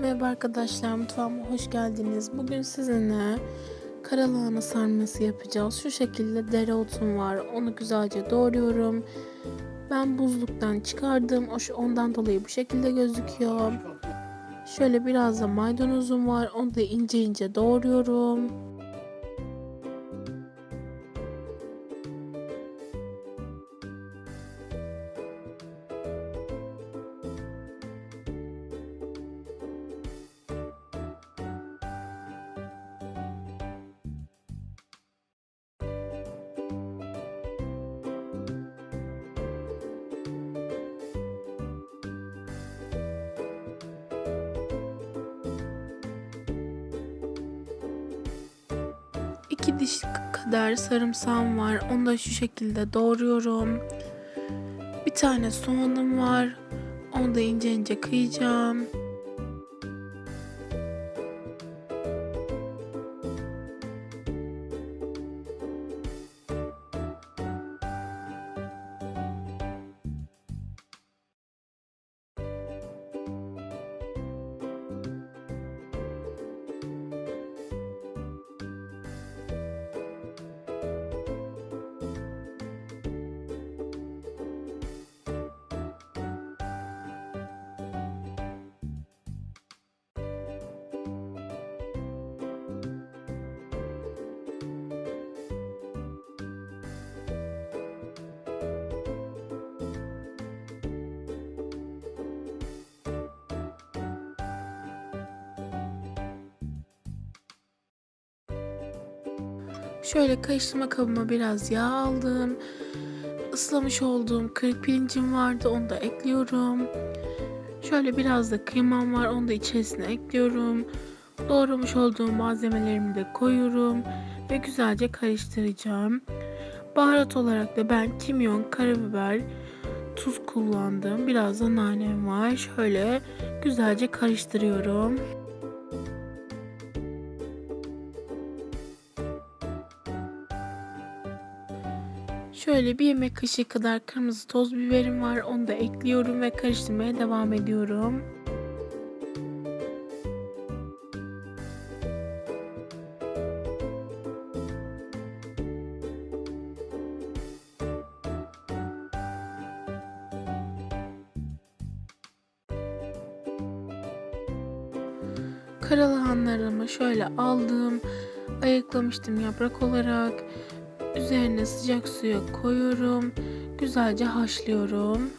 Merhaba arkadaşlar mutfağıma hoş geldiniz. Bugün sizinle karalahana sarması yapacağız. Şu şekilde dereotum var. Onu güzelce doğruyorum. Ben buzluktan çıkardım. Ondan dolayı bu şekilde gözüküyor. Şöyle biraz da maydanozum var. Onu da ince ince doğruyorum. Diş kadar sarımsağım var. Onu da şu şekilde doğruyorum. Bir tane soğanım var. Onu da ince ince kıyacağım. Şöyle karıştırma kabıma biraz yağ aldım. Islamış olduğum kırık pirincim vardı. Onu da ekliyorum. Şöyle biraz da kıymam var. Onu da içerisine ekliyorum. Doğramış olduğum malzemelerimi de koyuyorum. Ve güzelce karıştıracağım. Baharat olarak da ben kimyon, karabiber, tuz kullandım. Biraz da nanem var. Şöyle güzelce karıştırıyorum. Şöyle bir yemek kaşığı kadar kırmızı toz biberim var. Onu da ekliyorum ve karıştırmaya devam ediyorum. Karalahanlarımı şöyle aldım. Ayıklamıştım yaprak olarak. Üzerine sıcak suya koyuyorum. Güzelce haşlıyorum.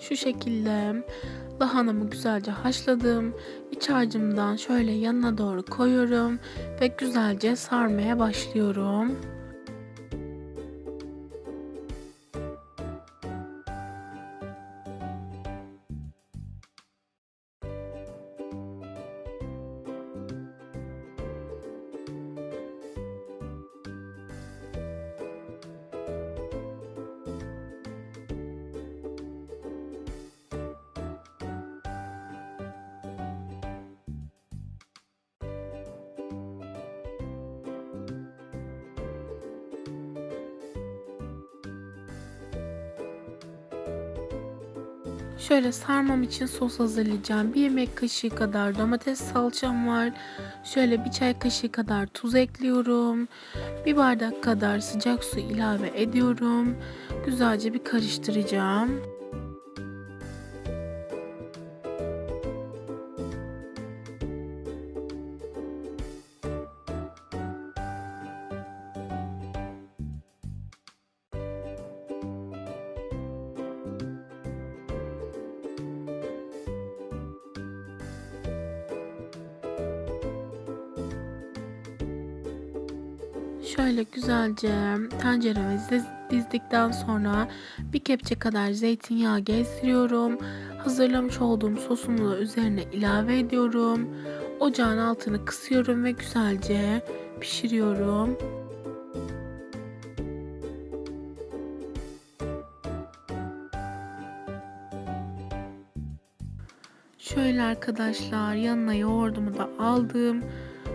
Şu şekilde lahanamı güzelce haşladım. İç harcımdan şöyle yanına doğru koyuyorum ve güzelce sarmaya başlıyorum. Şöyle sarmam için sos hazırlayacağım. Bir yemek kaşığı kadar domates salçam var. Şöyle bir çay kaşığı kadar tuz ekliyorum. Bir bardak kadar sıcak su ilave ediyorum. Güzelce bir karıştıracağım. Şöyle güzelce tencereme diz- dizdikten sonra bir kepçe kadar zeytinyağı gezdiriyorum. Hazırlamış olduğum sosumu da üzerine ilave ediyorum. Ocağın altını kısıyorum ve güzelce pişiriyorum. Şöyle arkadaşlar yanına yoğurdumu da aldım.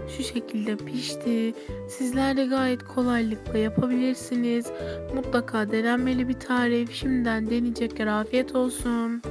Şu şekilde pişti. Sizler de gayet kolaylıkla yapabilirsiniz. Mutlaka denenmeli bir tarif. Şimdiden deneyecekler afiyet olsun.